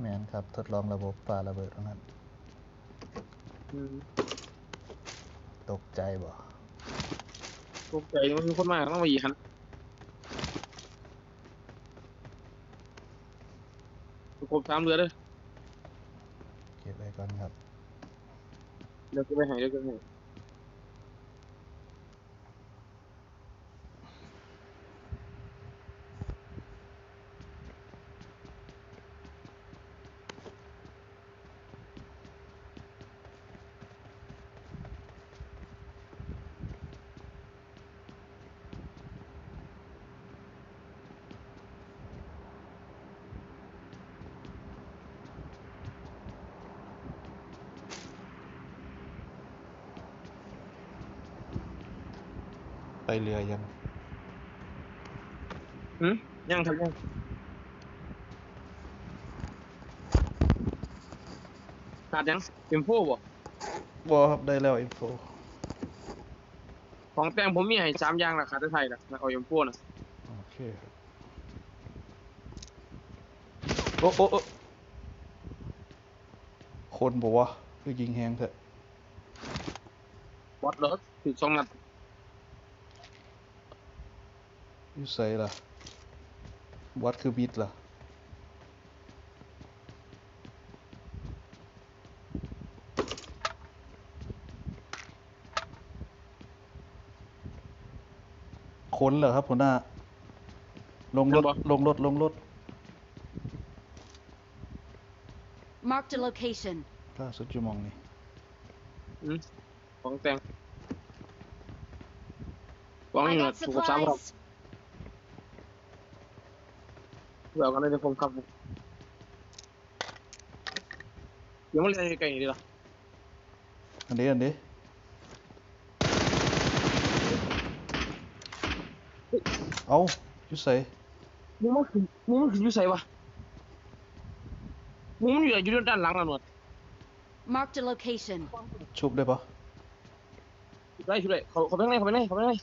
แมนครับ ทดลองระบบปาระเบิดตรงนั้น อืมตกใจบ่ตกใจมันมีคนมาต้องมาอีกคันประกบสามเรือเด้อเก็บไว้ก่อนครับ เดี๋ยวจะไปใหายเดี๋ยวจะไปใหาย ไปเรือยัง หืมยังครับยังขาดยังเต็มโฟบ่บอครับได้แล้วอินโฟของแต่งผมมีให้สามอย่างราคาไทยนะเอาเอ็มโฟนะโอเคครับโอ้โอ้โอ้คนบอกว่าคือยิงแฮงเถอะบอสเลิศถึงสองนัด อยูใส่ล่ะวัดคือบิดล่ะคนเหรอครับหัวหน้า ลงรถ ลงรถ ลงรถ Marked a location. ล่าสุดอยู่หมองนี่อืมของแต่งของ I อยู่ got ถูกกับสามรอบ เดี๋ยวกันเลยเดี๋ยวผมขับเดี๋ยวมันเรียนไกลๆดีล่ะอันนี้อันนี้เอาอยู่ใส่มึงมันคือมึงมันคืออยู่ไสวะมึงมันอยู่อยู่ด้านหลังอะหนวด Marked a location. ชุบได้ปะได้ช่วยได้เขาเขาไปข้างในเขาไปข้างในเขาไปข้างใน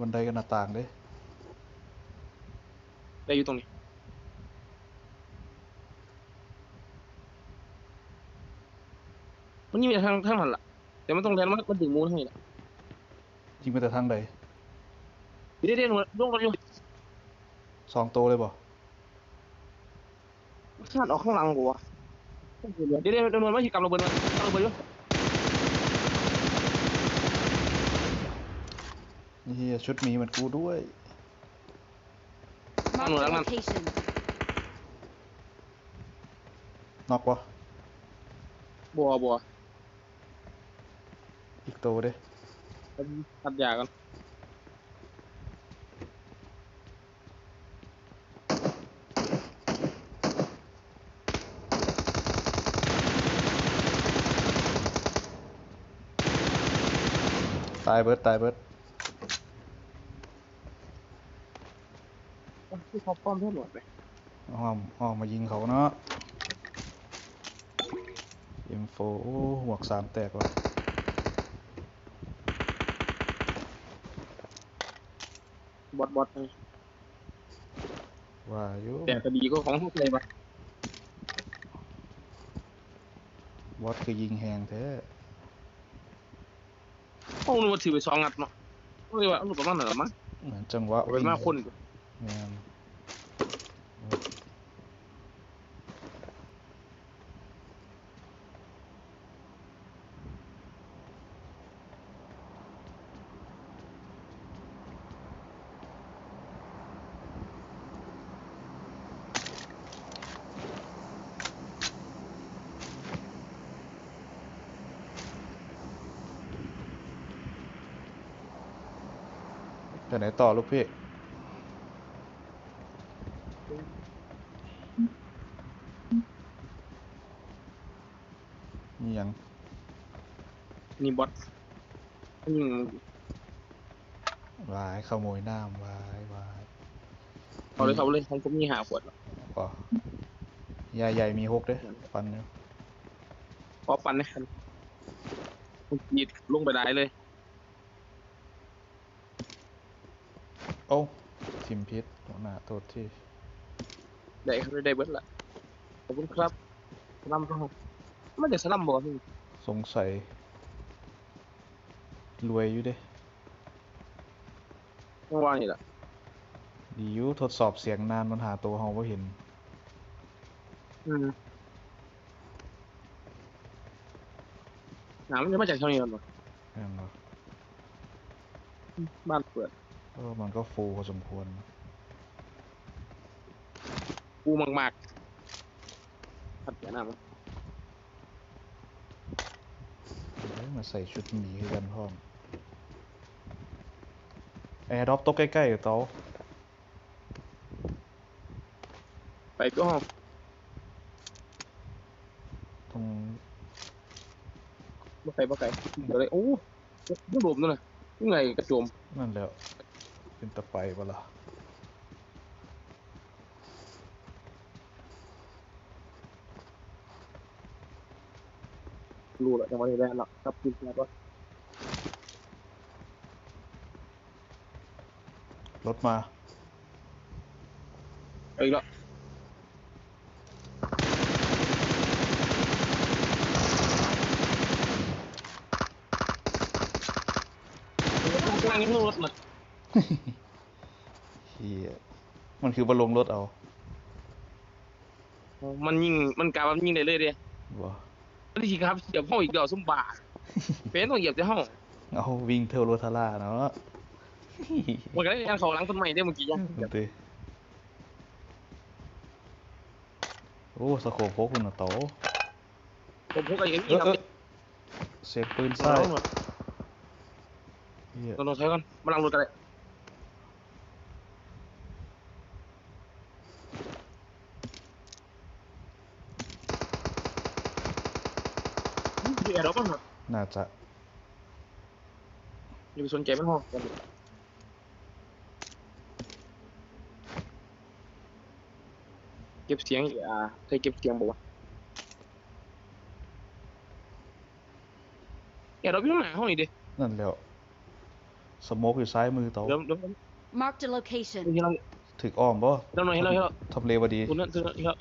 บันไดกับหน้าต่างเด้ ได้อยู่ตรงนี้ มันนี่มีทางทางนั้นล่ะ แต่มันต้องแทนมันมันถึงมูลให้ล่ะยิงไปแต่ทางใดเดี๋ยวเดี๋ยวหนวดลงกันอยู่สองโตวเลยบ่มันขาดออกข้างหลังกูวะเดี๋ยวเดี๋ยวเดี๋ยวหนวดมาที่กำระเบิดมากำระเบิดอยู่นี่เฮียชุดหมีเหมือนกูด้วย Marked a Ano, ano? location. นอกวะบัวบัวอีกโตว เด้ตัดยากันตายเบิดตายเบิดที่เขาป้อมเพื่อนหนวดไปอ้อมอ้อมมายิงเขาเนาะเอ็มโฟโอ้หมวกสามแตกว่ะบอดบอดไปว่าอยู่แต่ก็ดีก็ของทุกเลยปะวอดคือยิงแหงแท้ห้องนู้นถือไปสองนัดเนาะก็เลยว่าเอาประมาณนั้นละมั้งเหมือนจังหวะเอาเป็นมาคนแม่น ไปไหนต่อลูกพี่ มีหยัง นี่บอดยิงวายขโมยน้ำวายวายเอาเลยเอาเลยของผมมีหาขวดแล้วป่ะยาใหญ่มีหกเด้ฟันอยู่พอปันนะครับผมกรีดลงไปได้เลย โอ้าทิมพิษหัวหน้าโทษที่ได้ครับได้เบิดละขอบคุณครับสลัมครับมันจะสลัมบ่พี่สงสัย รวยอยู่เด้เมื่อวานนี่แหละดีอยู่ทดสอบเสียงนานมันหาตัวเฮาบ่เห็น อืมหนามันจะมาจากเท่านี้กันบ่แม่นบ่บ้านเปิด เออมันก็ฟูพอสมควร กูมากๆขัดแย่หน้ามันเอ้ยมาใส่ชุดหมีคือกันพร้อม แอร์ดรอปตกใกล้ๆกับเตาไปก็ห้องตรงบ่ไกลบ่ไกลเดี๋ยวเลยโอ้ยุโรปนั่นน่ะยังไงกระโจมนั่นแหล้ว เป็นตะไปบ่ล่ะรู้แล้วจังหวะนี้แหละเนาะครับกินแล้วก็ รถมาเอาอีกแล้วกำลังยังรถน่ะเฮียมันคือบอลลงรถเอามันยิงมันกลายว่ามันยิงได้เลยเด้บ่มันที่ครับเหยียบห้องอีกเดียวซุ่มบาเป็นต้องเหยียบที่ห้องเอาวิ่งเทวโรทาร่าเนาะ มันก็ได้ยังเขาหล้างต้นไม้ได้เมื่อกี้ยังมันเตโอ้สโคปพกคุณน่ะโตผมพกอะไรกันเอนี่อครับเออเสียงปืนใช่ใส่เฮียเราใช้กันมาลังรถกันเลยเดี๋ยวเราบ้างครับน่าจะอย่าไปสนใจมันห้อง เก็บเสียงอ่าเคยเก็บเสียงบอกว่าเดี๋ยวเราพี่ต้องหนาห้องนี้ดินั่นแหล้วสโมกอยู่ซ้ายมือโตเดี๋ยวเดี๋ยว Marked a location. เดี๋ยวเรา ถึกอ้อมบ่เดี๋ยวหน่อยให้เราให้เรา ทำเลบดี คุณนั่นคือเรา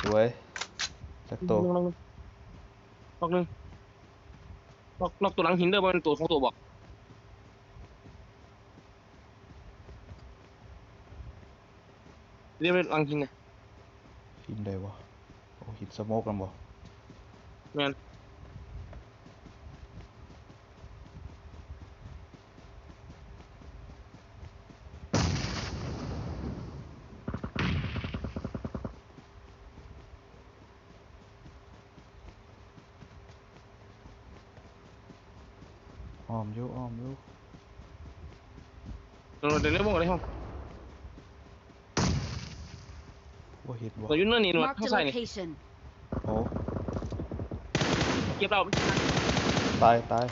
สวยจักโตลงลงลงล็อกหนึ่งล็อกล็อกตัวหลังหินเด้อมันเป็นตัวของตัวบอก เรียกเป็นหลังหินนะหินได้บ่โอ้หินสโมกกันบ่แม่นอ้อมอยู่อ้อมอยู่เดี๋ยวเดี๋ยวเรียกพวกอะไรห้อง บ่เห็นบ่ตัวอยุ่นเนินนี่หนวด Marked ข้าง a ซ้ายนี่ location. โอ้เก็บเราตายตาย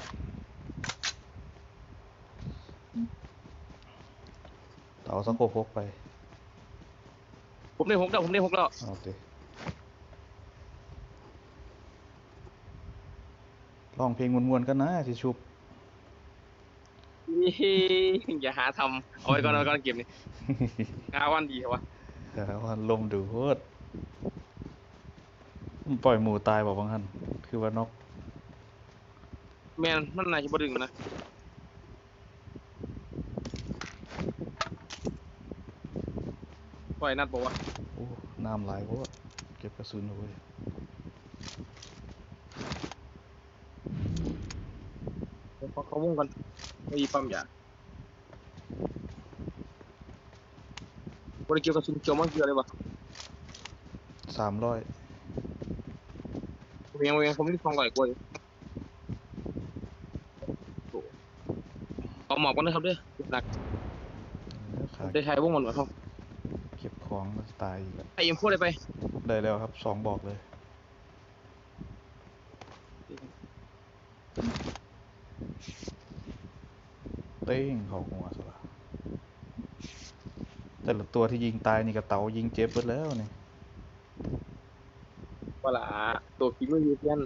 เอาสโคปพกไปผมได้หกแล้วผมได้หกแล้วเอาดิร้องเพลงมวนๆกันนะสิชุบนี่อย่าหาทำเอาไว้ก่อนเอาไว้ก่อนเก็บนี่ งาวันดีเหรอวะ เดี๋ยววันลมดูโคตรมันปล่อยหมูตายบอกบางท่านคือว่านก แม่นมันน่าจะบ่ดึงนะปล่อยนัดบอกว่าโอ้น้ำลายโคตรเก็บกระสุนเอาไว้ยเดี๋ยวเขาเขาวงกันไม่มีปั๊มยา บริเกี่ยวกับสุนเกี่ยวมันเกี่ยวอะไรวะสามร้อยผมยังผมยังผมไม่ได้ฟังก่อนกลัวอยู่โอ้เอาหมอบกันนะครับเด้อหนักขาได้ใช้วงกันหมดครับเก็บของแล้วตายอีกแล้วไอ้ยังพูดอะไรไป ได้แล้วครับสองบอกเลย เต้งเขาหัวสละ แต่ละตัวที่ยิงตายนี่กระเตายิงเจ็บหมดแล้วนี่ ว่าละตัวคิดไม่ยืดยัน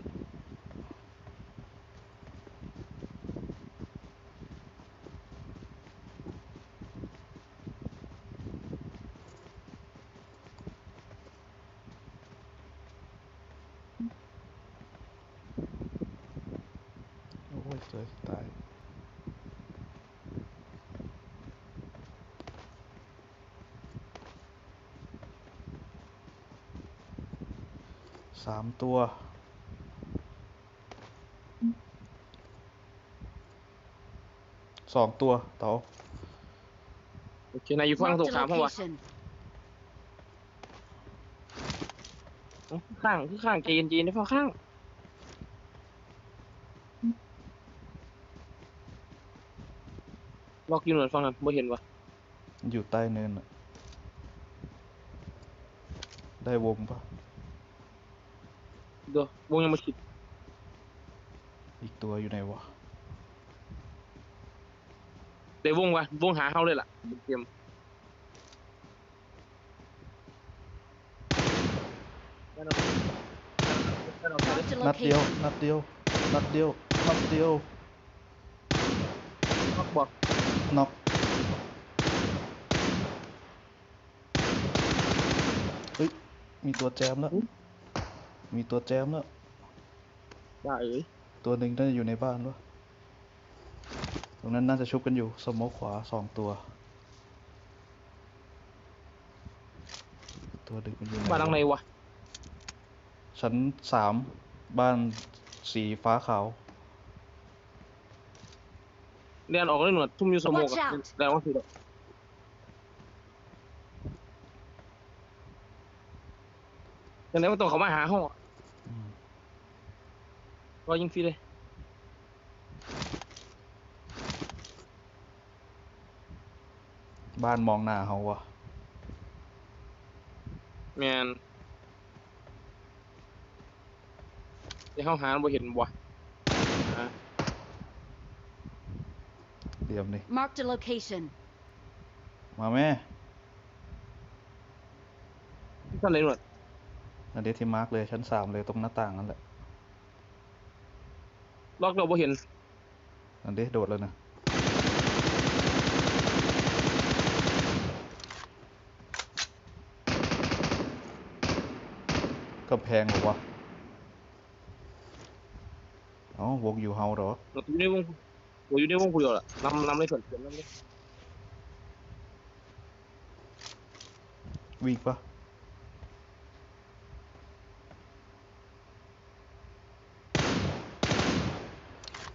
สามตัว สองตัวเต๋าโอเคนายอยู่ฝั่ง Marked ตรง a ข้ามห้องวะ location. เอ้าข้างคือข้างใจเย็นๆได้เปล่าข้างล็อกอยู่หน่วยฟังนั้นบ่เห็นวะมันอยู่ใต้เนินอะได้วงปะ เดี๋ยววงยังมาคิดอีกตัวอยู่ไหนวะเดี๋ยววงวะวงห มแน่นอนแน่นอนแน่นอน Marked a นัดเดียว location. นัดเดียวนัดเดียวนัดเดียวล็อกบอกน็อกเฮ้ยมีตัวแจมแล้วมีตัวแจมแล้วได้เอ้ยตัวหนึ่งน่าจะอยู่ในบ้านวะตรงนั้นน่าจะชุบกันอยู่สโมกขวาสองตัว ตัวดึกมันอยู่ไหนบ้านหลังไหนวะวะชั้นสามบ้านสีฟ้าขาวเรียนออกเลยหนวดทุ่มอยู่สมอง Watch อะ out แล้วว่าคือดอกยังไงมันต้องเขามาหาห้องอะอืม รอยิงฟรีเลยบ้านมองหน้าเขาวะแมนเดี๋ยวเขาหาบ่เห็นบ่หาเดียมนี่ Marked a location. มาแม่ท่านไหนหนวดอันเดยวที่มาร์กเลยชั้นสามเลยตรงหน้าต่างนั่นแหละ ล็อกเราบ่เห็นอันเดยวโดดแล้วนะกำแพงบอกว่าเอ๋อวงอยู่เฮาเหรอหนวดอยู่ในวงหนวดอยู่ในวงผู้เดียวล่ะนำนำเลยส่วนเกินนำเลยวิ่งปะ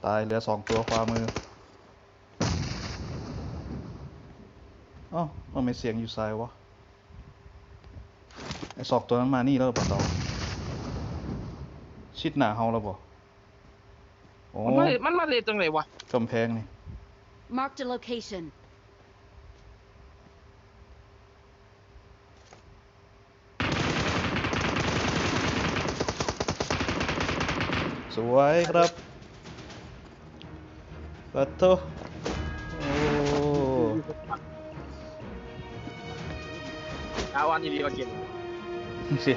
ตายเหลือสองตัวขวามือเอ้าทำไมเสียงอยู่ซ้ายวะไอสองตัวนั้นมานี่แล้วเปล่าเตาชิดหนาเฮาแล้วบ่โอ้มันมามันมาเลยจังไหนวะกำแพงนี่ Marked a location. สวยครับ ปัดโตโอ้อาวันดีๆมาเก็บเย้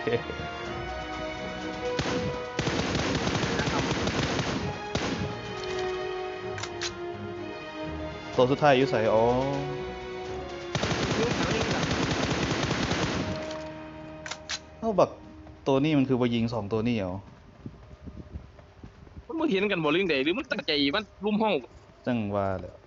ตัวสุดท้ายอยู่ใส่อ๋อเอาบักตัวนี้มันคือว่ายิงสองตัวนี่เหรอมันบ่เห็นกันบ่เรื่องใดหรือมันตั้งใจมันรุมห้อง 正歪了。